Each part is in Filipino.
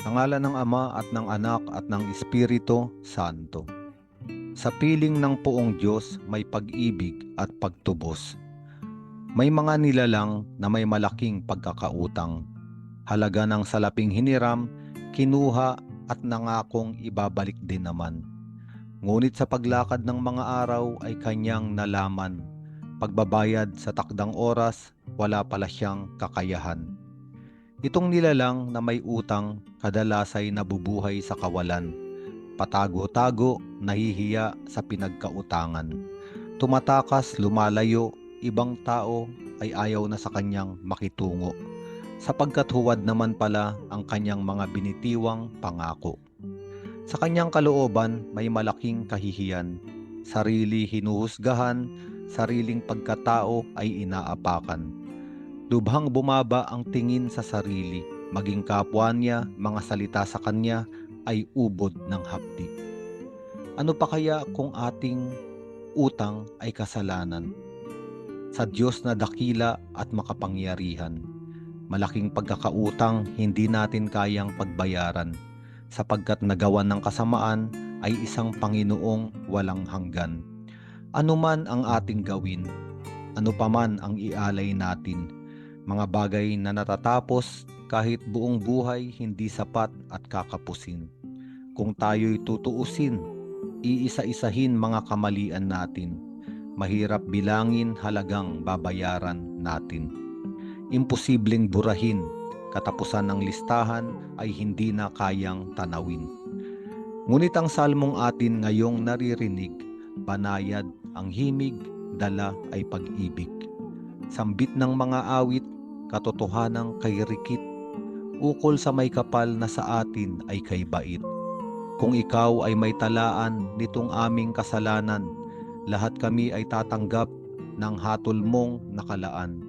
Sa ngala ng Ama at ng Anak at ng Espiritu Santo. Sa piling ng poong Diyos may pag-ibig at pagtubos. May mga nilalang na may malaking pagkakautang. Halaga ng salaping hiniram, kinuha at nangakong ibabalik din naman. Ngunit sa paglakad ng mga araw ay kanyang nalaman. Pagbabayad sa takdang oras, wala pala siyang kakayahan. Itong nilalang na may utang kadalas ay nabubuhay sa kawalan. Patago-tago, nahihiya sa pinagkautangan. Tumatakas, lumalayo, ibang tao ay ayaw na sa kanyang makitungo. Sapagkat huwad naman pala ang kanyang mga binitiwang pangako. Sa kanyang kalooban may malaking kahihiyan. Sarili hinuhusgahan, sariling pagkatao ay inaapakan. Lubhang bumaba ang tingin sa sarili, maging kapwa niya, mga salita sa kanya ay ubod ng hapdi. Ano pa kaya kung ating utang ay kasalanan? Sa Diyos na dakila at makapangyarihan, malaking pagkakautang hindi natin kayang pagbayaran sapagkat nagawan ng kasamaan ay isang Panginoong walang hanggan. Ano man ang ating gawin, ano pa man ang ialay natin, mga bagay na natatapos kahit buong buhay hindi sapat at kakapusin. Kung tayo'y tutuusin, iisa-isahin mga kamalian natin, mahirap bilangin halagang babayaran natin. Imposibleng burahin, katapusan ng listahan ay hindi na kayang tanawin. Ngunit ang salmong atin ngayong naririnig, banayad ang himig, dala ay pag-ibig. Sambit ng mga awit, katotohanang kay rikit, ukol sa may kapal na sa atin ay kay bait. Kung ikaw ay may talaan nitong aming kasalanan, lahat kami ay tatanggap ng hatol mong nakalaan.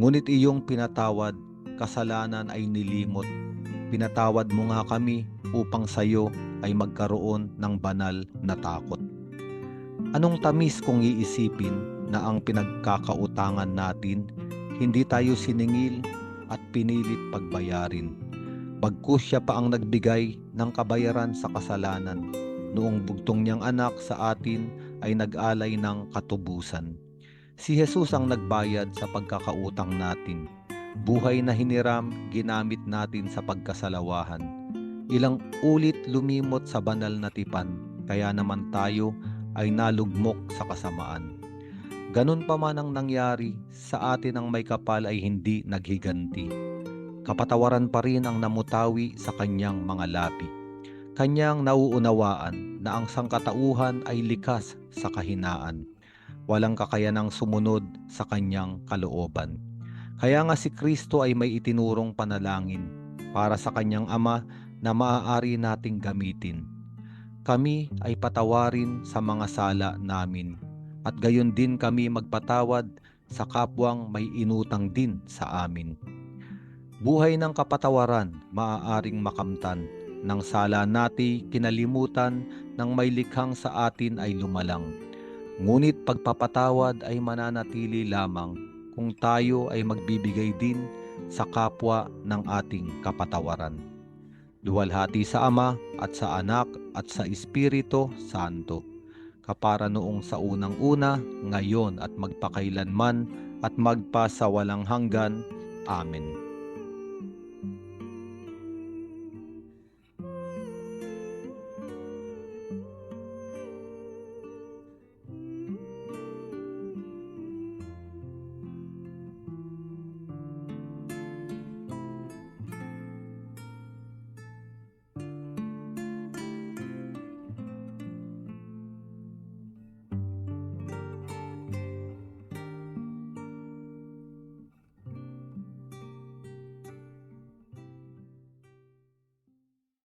Ngunit iyong pinatawad, kasalanan ay nilimot. Pinatawad mo nga kami upang sayo ay magkaroon ng banal na takot. Anong tamis kung iisipin na ang pinagkakautangan natin, hindi tayo siningil at pinilit pagbayarin. Bagkus siya pa ang nagbigay ng kabayaran sa kasalanan. Noong bugtong niyang anak sa atin ay nag-alay ng katubusan. Si Jesus ang nagbayad sa pagkakautang natin. Buhay na hiniram, ginamit natin sa pagkasalawahan. Ilang ulit lumimot sa banal na tipan, kaya naman tayo ay nalugmok sa kasamaan. Ganun pa man ang nangyari, sa atin ang may kapal ay hindi naghiganti. Kapatawaran pa rin ang namutawi sa kanyang mga labi. Kanyang nauunawaan na ang sangkatauhan ay likas sa kahinaan. Walang kakayanang sumunod sa kanyang kalooban. Kaya nga si Kristo ay may itinurong panalangin para sa kanyang ama na maaari nating gamitin. Kami ay patawarin sa mga sala namin at gayon din kami magpatawad sa kapwang may inutang din sa amin. Buhay ng kapatawaran maaaring makamtan ng sala nati kinalimutan ng may likhang sa atin ay lumalang. Ngunit pagpapatawad ay mananatili lamang kung tayo ay magbibigay din sa kapwa ng ating kapatawaran. Luwalhati sa Ama at sa Anak at sa Espiritu Santo, kapara noong sa unang-una, ngayon at magpakailanman at magpa sa walang hanggan. Amen.